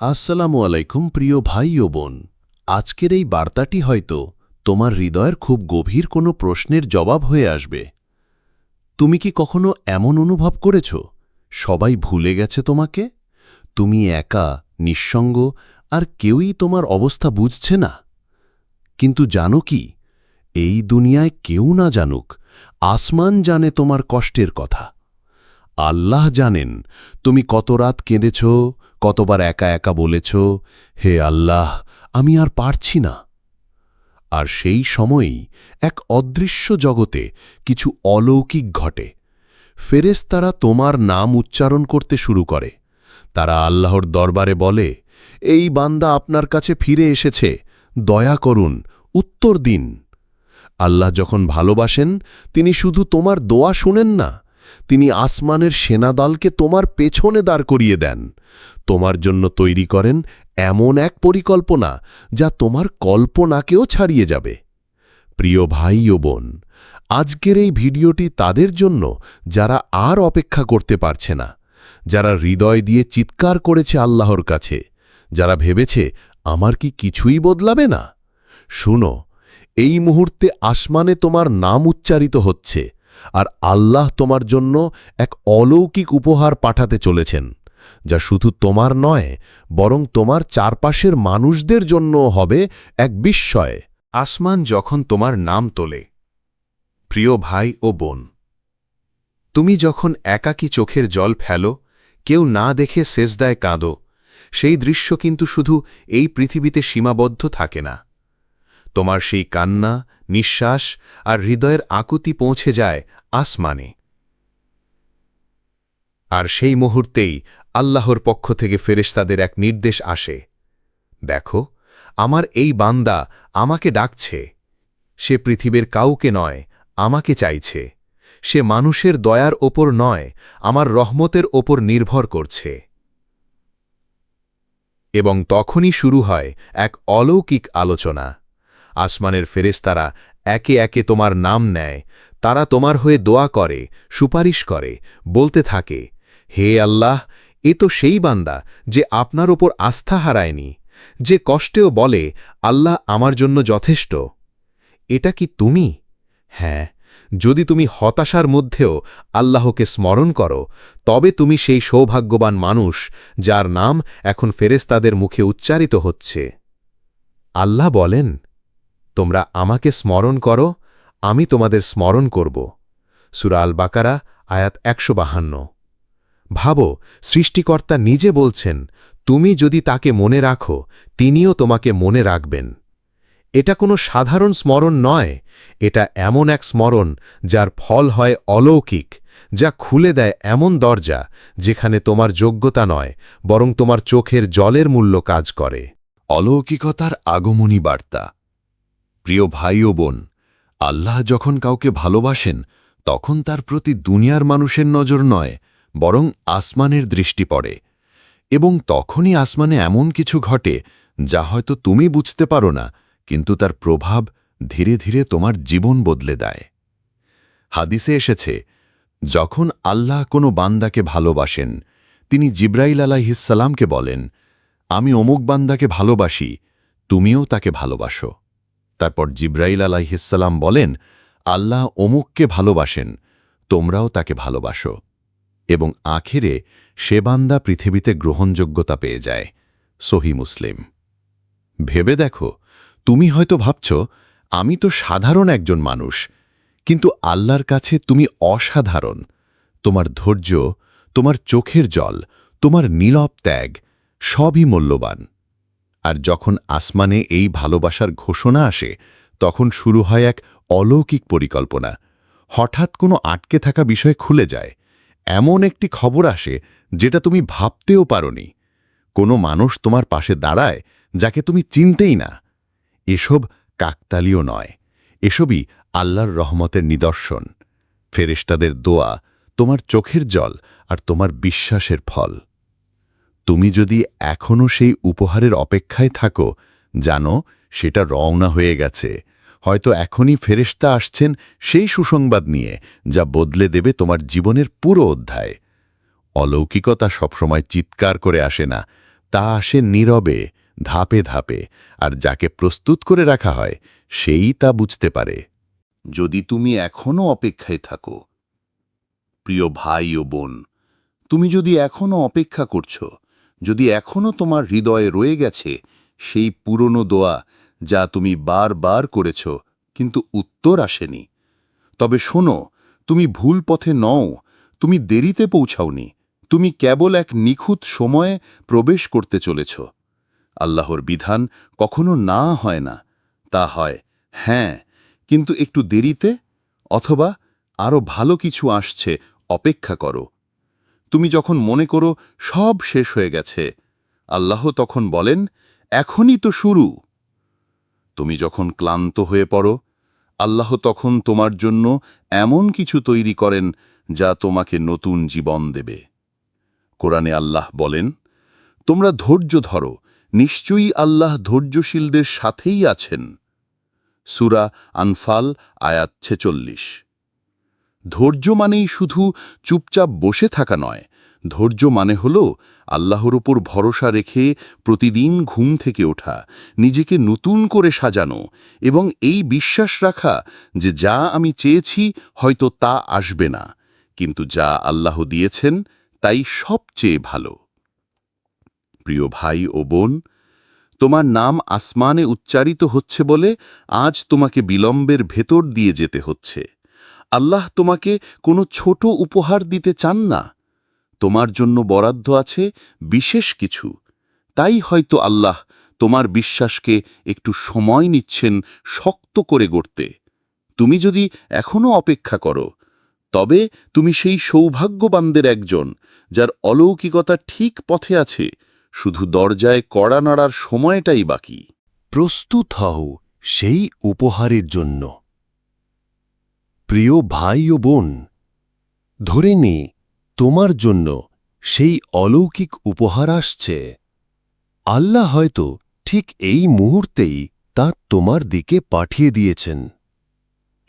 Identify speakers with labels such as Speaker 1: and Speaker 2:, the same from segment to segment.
Speaker 1: আসসালামু আলাইকুম প্রিয় ভাই ও বোন। আজকের এই বার্তাটি হয়তো তোমার হৃদয়ের খুব গভীর কোনো প্রশ্নের জবাব হয়ে আসবে। তুমি কি কখনো এমন অনুভব করেছ? সবাই ভুলে গেছে তোমাকে? তুমি একা, নিঃসঙ্গ, আর কেউই তোমার অবস্থা বুঝছে না? কিন্তু জানো কি? এই দুনিয়ায় কেউ না জানুক, আসমান জানে তোমার কষ্টের কথা। আল্লাহ জানেন তুমি কত রাত কেঁদেছ কতবার একা একা বলেছ, হে আল্লাহ, আমি আর পারছি না। আর সেই সময়েই এক অদৃশ্য জগতে কিছু অলৌকিক ঘটে। ফেরেশতারা তোমার নাম উচ্চারণ করতে শুরু করে। তারা আল্লাহর দরবারে বলে, এই বান্দা আপনার কাছে ফিরে এসেছে, দয়া করুন, উত্তর দিন। আল্লাহ যখন ভালোবাসেন, তিনি শুধু তোমার দোয়া শুনেন না তিনি আসমানের সেনাদলকে তোমার পেছনে দাঁড় করিয়ে দেন। তোমার জন্য তৈরি করেন এমন এক পরিকল্পনা যা তোমার কল্পনাকেও ছাড়িয়ে যাবে। প্রিয় ভাই ও বোন, আজকের এই ভিডিওটি তাদের জন্য যারা আর অপেক্ষা করতে পারছে না, যারা হৃদয় দিয়ে চিৎকার করেছে আল্লাহর কাছে, যারা ভেবেছে আমার কি কিছুই বদলাবে না। শুনো, এই মুহূর্তে আসমানে তোমার নাম উচ্চারিত হচ্ছে। আর আল্লাহ তোমার জন্য এক অলৌকিক উপহার পাঠাতে চলেছেন, যা শুধু তোমার নয়, বরং তোমার চারপাশের মানুষদের জন্য হবে এক বিস্ময়। আসমান যখন তোমার নাম তোলে, প্রিয় ভাই ও বোন, তুমি যখন একাকী চোখের জল ফেলো, কেউ না দেখে সেজদায় কাঁদো, সেই দৃশ্য কিন্তু শুধু এই পৃথিবীতে সীমাবদ্ধ থাকে না। তোমার সেই কান্না, নিঃশ্বাস আর হৃদয়ের আকুতি পৌঁছে যায় আসমানে। আর সেই মুহূর্তেই আল্লাহর পক্ষ থেকে ফেরেশতাদের এক নির্দেশ আসে। দেখো, আমার এই বান্দা আমাকে ডাকছে। সে পৃথিবীর কাউকে নয়, আমাকে চাইছে। সে মানুষের দয়ার ওপর নয়, আমার রহমতের ওপর নির্ভর করছে। এবং তখনই শুরু হয় এক অলৌকিক আলোচনা। আসমানের ফেরেস্তারা একে একে তোমার নাম নেয়। তারা তোমার হয়ে দোয়া করে, সুপারিশ করে, বলতে থাকে, হে আল্লাহ, এ তো সেই বান্দা যে আপনার ওপর আস্থা হারায়নি, যে কষ্টেও বলে, আল্লাহ আমার জন্য যথেষ্ট। এটা কি তুমি? হ্যাঁ যদি তুমি হতাশার মধ্যেও আল্লাহকে স্মরণ করো, তবে তুমি সেই সৌভাগ্যবান মানুষ যার নাম এখন ফেরেস্তাদের মুখে উচ্চারিত হচ্ছে। আল্লাহ বলেন তোমরা আমাকে স্মরণ করো, আমি তোমাদের স্মরণ করব। সুরাল বাকারা আয়াত একশো বাহান্ন। ভাবো, সৃষ্টিকর্তা নিজে বলছেন, তুমি যদি তাকে মনে রাখো, তিনিও তোমাকে মনে রাখবেন। এটা কোনো সাধারণ স্মরণ নয়, এটা এমন এক স্মরণ যার ফল হয় অলৌকিক, যা খুলে দেয় এমন দরজা যেখানে তোমার যোগ্যতা নয়, বরং তোমার চোখের জলের মূল্য কাজ করে।
Speaker 2: অলৌকিকতার আগমনী বার্তা। প্রিয় ভাই ও বোন, আল্লাহ যখন কাউকে ভালোবাসেন, তখন তার প্রতি দুনিয়ার মানুষের নজর নয়, বরং আসমানের দৃষ্টি পড়ে। এবং তখনই আসমানে এমন কিছু ঘটে, যা হয়তো তুমি বুঝতে পারো না, কিন্তু তার প্রভাব ধীরে ধীরে তোমার জীবন বদলে দেয়। হাদিসে এসেছে, যখন আল্লাহ কোনো বান্দাকে ভালোবাসেন, তিনি জিব্রাইল আলাইহিসালামকে বলেন, আমি অমুক বান্দাকে ভালোবাসি, তুমিও তাকে ভালোবাসো। তারপর জিব্রাইল আলাইহিসাল্লাম বলেন, আল্লাহ অমুককে ভালোবাসেন, তোমরাও তাকে ভালোবাসো। এবং আখেরে সে বান্দা পৃথিবীতে গ্রহণযোগ্যতা পেয়ে যায়। সহি মুসলিম। ভেবে দেখো, তুমি হয়তো ভাবছ, আমি তো সাধারণ একজন মানুষ, কিন্তু আল্লাহর কাছে তুমি অসাধারণ। তোমার ধৈর্য, তোমার চোখের জল, তোমার নীলব ত্যাগ, সবই মূল্যবান। আর যখন আসমানে এই ভালোবাসার ঘোষণা আসে, তখন শুরু হয় এক অলৌকিক পরিকল্পনা। হঠাৎ কোনো আটকে থাকা বিষয় খুলে যায়। এমন একটি খবর আসে, যেটা তুমি ভাবতেও পারনি। কোনো মানুষ তোমার পাশে দাঁড়ায়, যাকে তুমি চিনতেই না। এসব কাকতালীয় নয়। এসবই আল্লাহর রহমতের নিদর্শন। ফেরেশতাদের দোয়া তোমার চোখের জল আর তোমার বিশ্বাসের ফল। তুমি যদি এখনও সেই উপহারের অপেক্ষায় থাকো, জানো সেটা রওনা হয়ে গেছে। হয়তো এখনই ফেরেশতা আসছেন সেই সুসংবাদ নিয়ে, যা বদলে দেবে তোমার জীবনের পুরো অধ্যায়। অলৌকিকতা সবসময় চিৎকার করে আসে না, তা আসে নীরবে, ধাপে ধাপে, আর যাকে প্রস্তুত করে রাখা হয়, সেই তা বুঝতে পারে।
Speaker 1: যদি তুমি এখনও অপেক্ষায় থাকো, প্রিয় ভাই ও বোন, তুমি যদি এখনও অপেক্ষা করছ যদি এখনও তোমার হৃদয়ে রয়ে গেছে সেই পুরনো দোয়া যা তুমি বারবার করেছ, কিন্তু উত্তর আসেনি। তবে শোনো, তুমি ভুল পথে নও, তুমি দেরিতে পৌঁছাওনি, তুমি কেবল এক নিখুঁত সময়ে প্রবেশ করতে চলেছ। আল্লাহর বিধান কখনো না হয় না, তা হয় হ্যাঁ কিন্তু একটু দেরিতে অথবা আরও ভালো কিছু আসছে, অপেক্ষা করো। তুমি যখন মনে করো সব শেষ হয়ে গেছে, আল্লাহ তখন বলেন, এখনই তো শুরু। তুমি যখন ক্লান্ত হয়ে পড়ো, আল্লাহ তখন তোমার জন্য এমন কিছু তৈরি করেন যা তোমাকে নতুন জীবন দেবে। কোরআনে আল্লাহ বলেন, তোমরা ধৈর্য ধরো, নিশ্চয়ই আল্লাহ ধৈর্যশীলদের সাথেই আছেন। সুরা আনফাল, আয়াত ছেচল্লিশ। ধৈর্য মানেই শুধু চুপচাপ বসে থাকা নয়। ধৈর্য মানে হল আল্লাহর উপর ভরসা রেখে প্রতিদিন ঘুম থেকে ওঠা, নিজেকে নতুন করে সাজানো এবং এই বিশ্বাস রাখা যে যা আমি চেয়েছি হয়তো তা আসবে না, কিন্তু যা আল্লাহ দিয়েছেন তাই সবচেয়ে ভালো। প্রিয় ভাই ও বোন, তোমার নাম আসমানে উচ্চারিত হচ্ছে বলে আজ তোমাকে বিলম্বের ভেতর দিয়ে যেতে হচ্ছে। আল্লাহ তোমাকে কোনো ছোট উপহার দিতে চান না। তোমার জন্য বরাদ্দ আছে বিশেষ কিছু। তাই হয়তো আল্লাহ তোমার বিশ্বাসকে একটু সময় নিচ্ছেন শক্ত করে গড়তে। তুমি যদি এখনও অপেক্ষা করো, তবে তুমি সেই সৌভাগ্যবানদের একজন যার অলৌকিকতা ঠিক পথে আছে, শুধু দরজায় কড়া নাড়ার সময়টাই বাকি।
Speaker 3: প্রস্তুত হও সেই উপহারের জন্য। প্রিয় ভাই ও বোন, ধরে নে তোমার জন্য সেই অলৌকিক উপহার আসছে। আল্লাহ হয়তো ঠিক এই মুহূর্তেই তা তোমার দিকে পাঠিয়ে দিয়েছেন।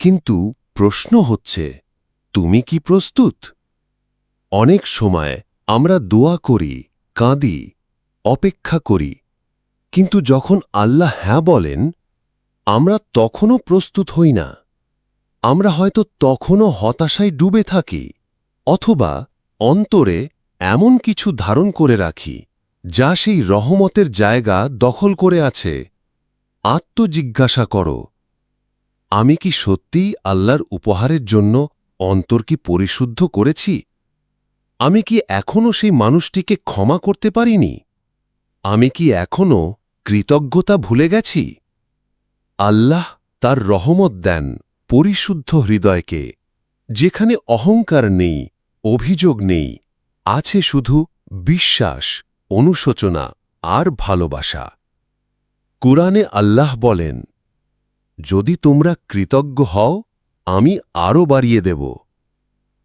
Speaker 3: কিন্তু প্রশ্ন হচ্ছে, তুমি কি প্রস্তুত? অনেক সময় আমরা দোয়া করি, কাঁদি, অপেক্ষা করি, কিন্তু যখন আল্লাহ হ্যাঁ বলেন, আমরা তখনও প্রস্তুত হই না। আমরা হয়তো তখনও হতাশায় ডুবে থাকি, অথবা অন্তরে এমন কিছু ধারণ করে রাখি, যা সেই রহমতের জায়গা দখল করে আছে। আত্মজিজ্ঞাসা করো, আমি কি সত্যিই আল্লাহর উপহারের জন্য অন্তর কি পরিশুদ্ধ করেছি? আমি কি এখনও সেই মানুষটিকে ক্ষমা করতে পারিনি? আমি কি এখনও কৃতজ্ঞতা ভুলে গেছি? আল্লাহ তার রহমত দেন। পরিশুদ্ধ হৃদয়কে, যেখানে অহংকার নেই, অভিযোগ নেই, আছে শুধু বিশ্বাস, অনুশোচনা আর ভালোবাসা। কুরআনে আল্লাহ বলেন, যদি তোমরা কৃতজ্ঞ হও, আমি আরও বাড়িয়ে দেব।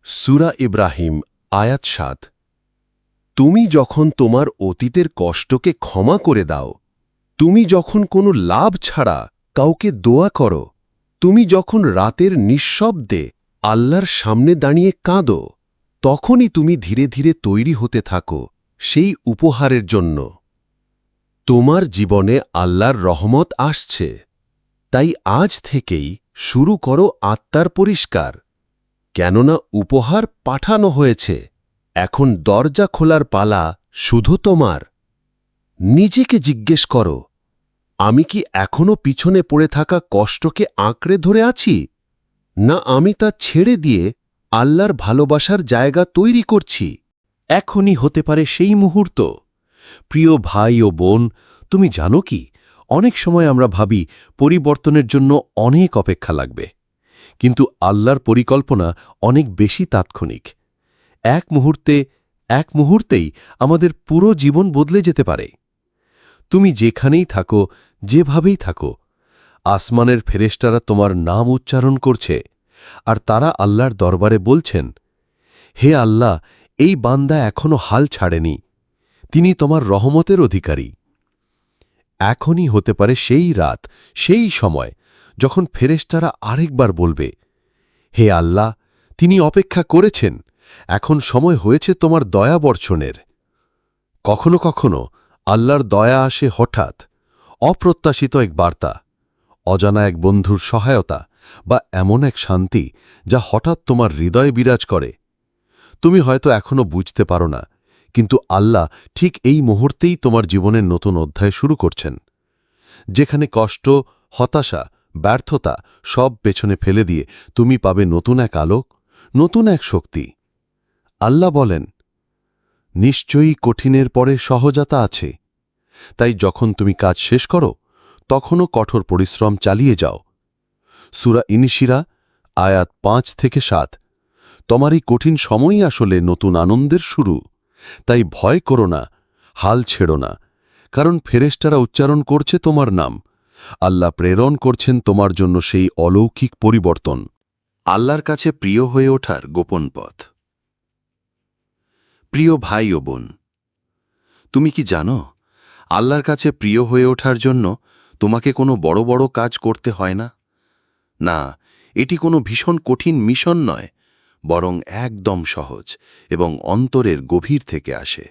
Speaker 3: সুরা ইব্রাহিম, আয়াত সাত। তুমি যখন তোমার অতীতের কষ্টকে ক্ষমা করে দাও, তুমি যখন কোনো লাভ ছাড়া কাউকে দোয়া করো তুমি যখন রাতের নিঃশব্দে আল্লাহর সামনে দাঁড়িয়ে কাঁদো, তখনই তুমি ধীরে ধীরে তৈরি হতে থাকো সেই উপহারের জন্য। তোমার জীবনে আল্লাহর রহমত আসছে। তাই আজ থেকেই শুরু করো আত্মার পরিষ্কার। কেননা উপহার পাঠানো হয়েছে, এখন দরজা খোলার পালা শুধু তোমার। নিজেকে জিজ্ঞেস করো আমি কি এখনও পিছনে পড়ে থাকা কষ্টকে আঁকড়ে ধরে আছি? না আমি তা ছেড়ে দিয়ে আল্লাহর ভালোবাসার জায়গা তৈরি করছি?
Speaker 1: এখনই হতে পারে সেই মুহূর্ত। প্রিয় ভাই ও বোন, তুমি জানো কি? অনেক সময় আমরা ভাবি, পরিবর্তনের জন্য অনেক অপেক্ষা লাগবে। কিন্তু আল্লাহর পরিকল্পনা অনেক বেশি তাৎক্ষণিক। এক মুহূর্তে, এক মুহূর্তেই আমাদের পুরো জীবন বদলে যেতে পারে। তুমি যেখানেই থাকো যেভাবেই থাকো, আসমানের ফেরেশতারা তোমার নাম উচ্চারণ করছে, আর তারা আল্লাহর দরবারে বলছেন, হে আল্লাহ, এই বান্দা এখনও হাল ছাড়েনি, তিনি তোমার রহমতের অধিকারী। এখনই হতে পারে সেই রাত, সেই সময়, যখন ফেরেশতারা আরেকবার বলবে, হে আল্লাহ, তিনি অপেক্ষা করেছেন, এখন সময় হয়েছে তোমার দয়া বর্ষণের। কখনো কখনো আল্লাহর দয়া আসে হঠাৎ অপ্রত্যাশিত এক বার্তা, অজানা এক বন্ধুর সহায়তা বা এমন এক শান্তি যা হঠাৎ তোমার হৃদয়ে বিরাজ করে। তুমি হয়তো এখনও বুঝতে পারো না, কিন্তু আল্লাহ ঠিক এই মুহূর্তেই তোমার জীবনের নতুন অধ্যায় শুরু করছেন, যেখানে কষ্ট, হতাশা, ব্যর্থতা সব পেছনে ফেলে দিয়ে তুমি পাবে নতুন এক আলোক, নতুন এক শক্তি। আল্লাহ বলেন, নিশ্চয়ই কঠিনের পরে সহজাতা আছে। তাই যখন তুমি কাজ শেষ করো, তখনও কঠোর পরিশ্রম চালিয়ে যাও। সুরা ইনিশিরা, আয়াত পাঁচ থেকে সাত। তোমার এই কঠিন সময়ই আসলে নতুন আনন্দের শুরু। তাই ভয় করো না, হাল ছেড়ো না, কারণ ফেরেস্টারা উচ্চারণ করছে তোমার নাম। আল্লাহ প্রেরণ করছেন তোমার জন্য সেই অলৌকিক পরিবর্তন।
Speaker 3: আল্লাহর কাছে প্রিয় হয়ে ওঠার গোপন পথ। প্রিয় ভাই ও বোন, তুমি কি জানো আল্লাহর কাছে প্রিয় হয়ে ওঠার জন্য তোমাকে কোনো বড় বড় কাজ করতে হয় না? না, এটি কোনো ভীষণ কঠিন মিশন নয়, বরং একদম সহজ এবং অন্তরের গভীর থেকে আসে।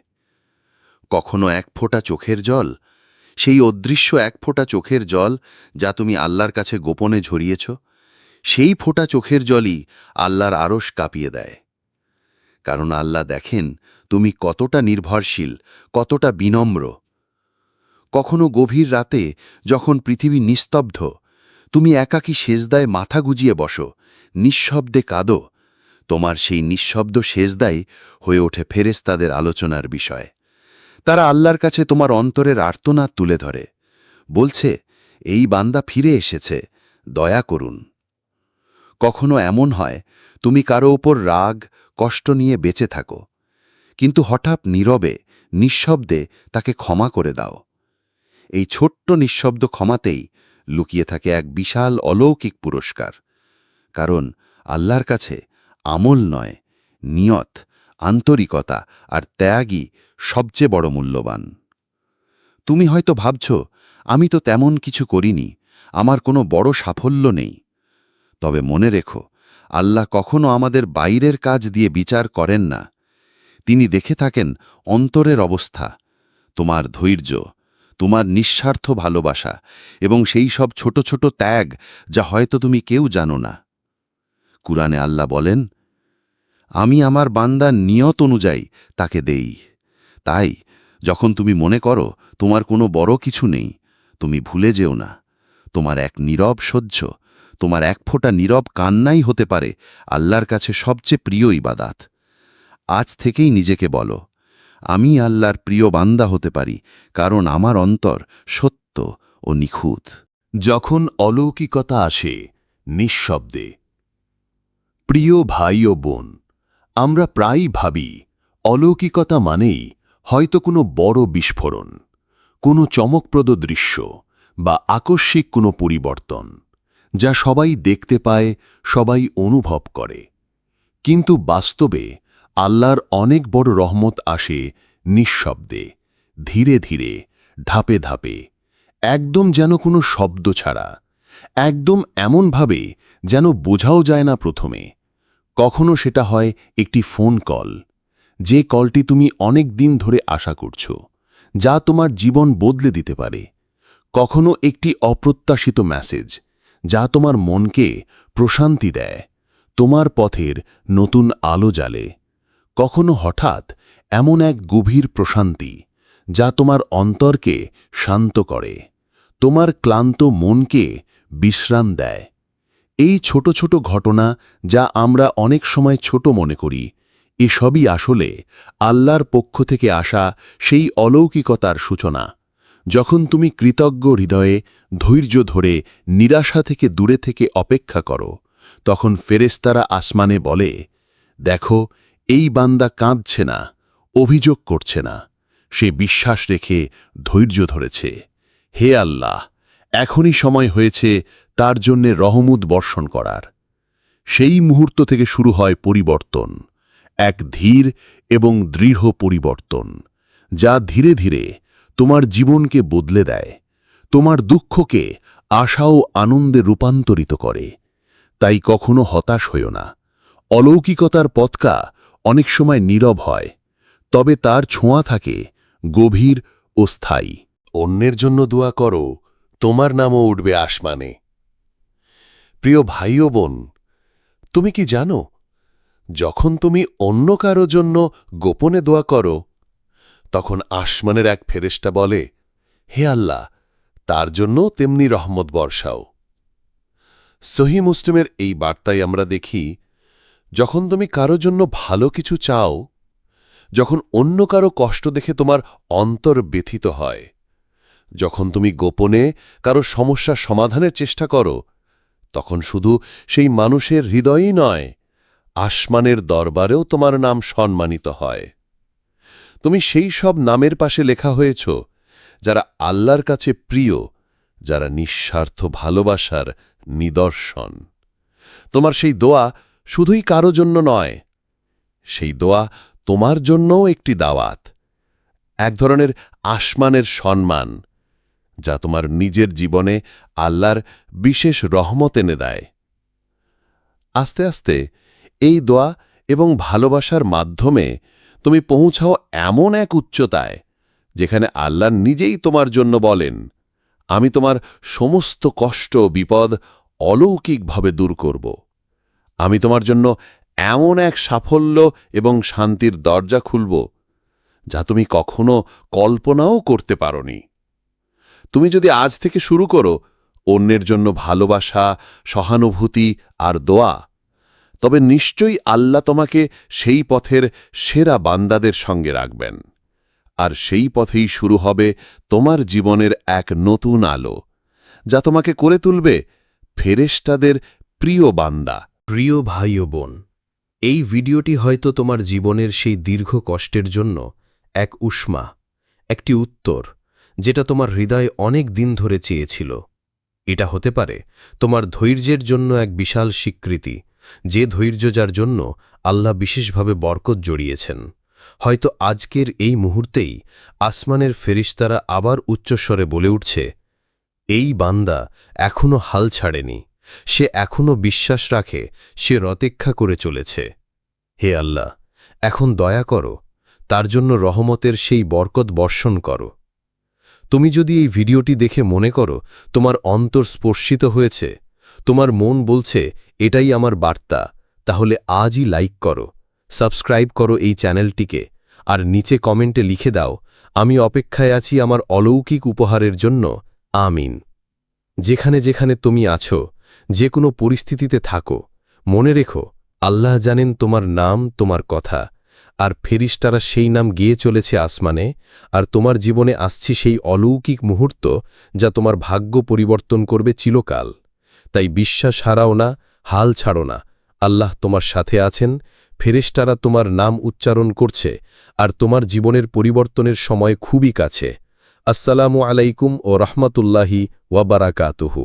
Speaker 3: কখনো এক ফোঁটা চোখের জল, সেই অদৃশ্য এক ফোঁটা চোখের জল যা তুমি আল্লাহর কাছে গোপনে ঝরিয়েছ, সেই ফোঁটা চোখের জলই আল্লাহর আরশ কাঁপিয়ে দেয়। কারণ আল্লাহ দেখেন তুমি কতটা নির্ভরশীল, কতটা বিনম্র কখনো গভীর রাতে যখন পৃথিবী নিস্তব্ধ, তুমি একাকী সেজদায় মাথা গুজিয়ে বসো, নিঃশব্দে কাঁদো। তোমার সেই নিঃশব্দ সেজদাই হয়ে ওঠে ফেরেস্তাদের আলোচনার বিষয়। তারা আল্লাহর কাছে তোমার অন্তরের আর্তনাদ তুলে ধরে। বলছে, এই বান্দা ফিরে এসেছে, দয়া করুন। কখনো এমন হয়, তুমি কারও ওপর রাগ, কষ্ট নিয়ে বেঁচে থাকো। কিন্তু হঠাৎ নীরবে, নিঃশব্দে তাকে ক্ষমা করে দাও। এই ছোট্ট নিঃশব্দ ক্ষমাতেই লুকিয়ে থাকে এক বিশাল অলৌকিক পুরস্কার। কারণ আল্লাহর কাছে আমল নয়, নিয়ত, আন্তরিকতা আর ত্যাগই সবচেয়ে বড় মূল্যবান। তুমি হয়তো ভাবছ, আমি তো তেমন কিছু করিনি, আমার কোনো বড় সাফল্য নেই। তবে মনে রেখো, আল্লাহ কখনো আমাদের বাইরের কাজ দিয়ে বিচার করেন না। তিনি দেখে থাকেন অন্তরের অবস্থা, তোমার ধৈর্য তোমার নিঃস্বার্থ ভালোবাসা এবং সেই সব ছোট ছোট ত্যাগ যা হয়তো তুমি কেউ জানো না। কুরআনে আল্লাহ বলেন, আমি আমার বান্দার নিয়ত অনুযায়ী তাকে দেই। তাই যখন তুমি মনে করো তোমার কোনো বড় কিছু নেই, তুমি ভুলে যেও না। তোমার এক নীরব সহ্য, তোমার এক ফোঁটা নীরব কান্নাই হতে পারে আল্লাহর কাছে সবচেয়ে প্রিয় ইবাদাত। আজ থেকেই নিজেকে বলো আমি আল্লাহর প্রিয় বান্দা হতে পারি, কারণ আমার অন্তর সত্য ও নিখুঁত।
Speaker 1: যখন অলৌকিকতা আসে, নিঃশব্দে। প্রিয় ভাই ও বোন, আমরা প্রায়ই ভাবি, অলৌকিকতা মানেই হয়তো কোনো বড় বিস্ফোরণ, কোনো চমকপ্রদ দৃশ্য বা আকস্মিক কোনো পরিবর্তন, যা সবাই দেখতে পায়, সবাই অনুভব করে। কিন্তু বাস্তবে আল্লাহর অনেক বড় রহমত আসে নিঃশব্দে, ধীরে ধীরে, ধাপে ধাপে, একদম যেন কোনো শব্দ ছাড়া, একদম এমনভাবে যেন বোঝাও যায় না প্রথমে। কখনো সেটা হয় একটি ফোন কল, যে কলটি তুমি অনেক দিন ধরে আশা করছ, যা তোমার জীবন বদলে দিতে পারে। কখনো একটি অপ্রত্যাশিত মেসেজ যা তোমার মনকে প্রশান্তি দেয়, তোমার পথের নতুন আলো জ্বালে। কখনো হঠাৎ এমন এক গভীর প্রশান্তি যা তোমার অন্তরকে শান্ত করে, তোমার ক্লান্ত মনকে বিশ্রাম দেয়। এই ছোট ছোট ঘটনা যা আমরা অনেক সময় ছোট মনে করি, এসবই আসলে আল্লাহর পক্ষ থেকে আসা সেই অলৌকিকতার সূচনা। যখন তুমি কৃতজ্ঞ হৃদয়ে ধৈর্য ধরে নিরাশা থেকে দূরে থেকে অপেক্ষা করো, তখন ফেরেস্তারা আসমানে বলে, দেখো এই বান্দা কাঁদছে না, অভিযোগ করছে না। সে বিশ্বাস রেখে ধৈর্য ধরেছে। হে আল্লাহ, এখনই সময় হয়েছে তার জন্যে রহমুদ বর্ষণ করার। সেই মুহূর্ত থেকে শুরু হয় পরিবর্তন, এক ধীর এবং দৃঢ় পরিবর্তন, যা ধীরে ধীরে তোমার জীবনকে বদলে দেয়, তোমার দুঃখকে আশা ও আনন্দে রূপান্তরিত করে। তাই কখনো হতাশ হইও না। অলৌকিকতার পথকা অনেক সময় নীরব হয়, তবে তার ছোঁয়া থাকে গভীর
Speaker 3: ও স্থায়ী। অন্যের জন্য দোয়া করো, তোমার নামও উঠবে আসমানে। প্রিয় ভাই ও বোন, তুমি কি জানো, যখন তুমি অন্য কারও জন্য গোপনে দোয়া করো, তখন আসমানের এক ফেরেশতা বলে, হে আল্লাহ, তার জন্য তেমনি রহমত বর্ষাও। সহি মুসলিমের এই বার্তায় আমরা দেখি যখন তুমি কারও জন্য ভালো কিছু চাও, যখন অন্য কারও কষ্ট দেখে তোমার অন্তর ব্যথিত হয়, যখন তুমি গোপনে কারও সমস্যা সমাধানের চেষ্টা করো, তখন শুধু সেই মানুষের হৃদয়ই নয়, আসমানের দরবারেও তোমার নাম সম্মানিত হয়। তুমি সেই সব নামের পাশে লেখা হয়েছ, যারা আল্লাহর কাছে প্রিয়, যারা নিঃস্বার্থ ভালোবাসার নিদর্শন। তোমার সেই দোয়া শুধুই কারও জন্য নয়, সেই দোয়া তোমার জন্যও একটি দাওয়াত, এক ধরনের আসমানের সম্মান, যা তোমার নিজের জীবনে আল্লাহর বিশেষ রহমত এনে দেয়। আস্তে আস্তে এই দোয়া এবং ভালোবাসার মাধ্যমে তুমি পৌঁছাও এমন এক উচ্চতায়, যেখানে আল্লাহ নিজেই তোমার জন্য বলেন, আমি তোমার সমস্ত কষ্ট বিপদ অলৌকিকভাবে দূর করব। আমি তোমার জন্য এমন এক সাফল্য এবং শান্তির দরজা খুলব, যা তুমি কখনো কল্পনাও করতে পারোনি। তুমি যদি আজ থেকে শুরু করো, অন্যের জন্য ভালোবাসা, সহানুভূতি আর দোয়া, তবে নিশ্চয়ই আল্লাহ তোমাকে সেই পথের সেরা বান্দাদের সঙ্গে রাখবেন, আর সেই পথেই শুরু হবে তোমার জীবনের এক নতুন আলো, যা তোমাকে করে তুলবে ফেরেশতাদের প্রিয় বান্দা।
Speaker 1: প্রিয় ভাই ও বোন, এই ভিডিওটি হয়তো তোমার জীবনের সেই দীর্ঘ কষ্টের জন্য এক উষ্মা, একটি উত্তর, যেটা তোমার হৃদয়ে অনেক দিন ধরে চেয়েছিল। এটা হতে পারে তোমার ধৈর্যের জন্য এক বিশাল স্বীকৃতি, যে ধৈর্য যার জন্য আল্লাহ বিশেষভাবে বরকত জড়িয়েছেন। হয়তো আজকের এই মুহূর্তেই আসমানের ফেরিস্তারা আবার উচ্চস্বরে বলে উঠছে, এই বান্দা এখনও হাল ছাড়েনি। সে এখনও বিশ্বাস রাখে, সে রতেক্ষা করে চলেছে। হে আল্লাহ, এখন দয়া করো, তার জন্য রহমতের সেই বরকত বর্ষণ করো। তুমি যদি এই ভিডিওটি দেখে মনে করো, তোমার অন্তর স্পর্শিত হয়েছে, তোমার মন বলছে, এটাই আমার বার্তা তাহলে আজই লাইক করো, সাবস্ক্রাইব করো এই চ্যানেলটিকে, আর নিচে কমেন্টে লিখে দাও, আমি অপেক্ষায় আছি আমার অলৌকিক উপহারের জন্য, আমিন। যেখানে যেখানে তুমি আছো যে কোনো পরিস্থিতিতে থাকো। মনে রেখো, আল্লাহ জানেন তোমার নাম, তোমার কথা, আর ফেরিস্টারা সেই নাম গিয়ে চলেছে আসমানে, আর তোমার জীবনে আসছে সেই অলৌকিক মুহূর্ত যা তোমার ভাগ্য পরিবর্তন করবে চিরকাল। তাই বিশ্বাস হারাও না, হাল ছাড়ো না। আল্লাহ তোমার সাথে আছেন ফেরেশতারা তোমার নাম উচ্চারণ করছে, আর তোমার জীবনের পরিবর্তনের সময় খুবই কাছে। আসসালামু আলাইকুম ও রহমতুল্লাহি ওয়াবারাকাতুহু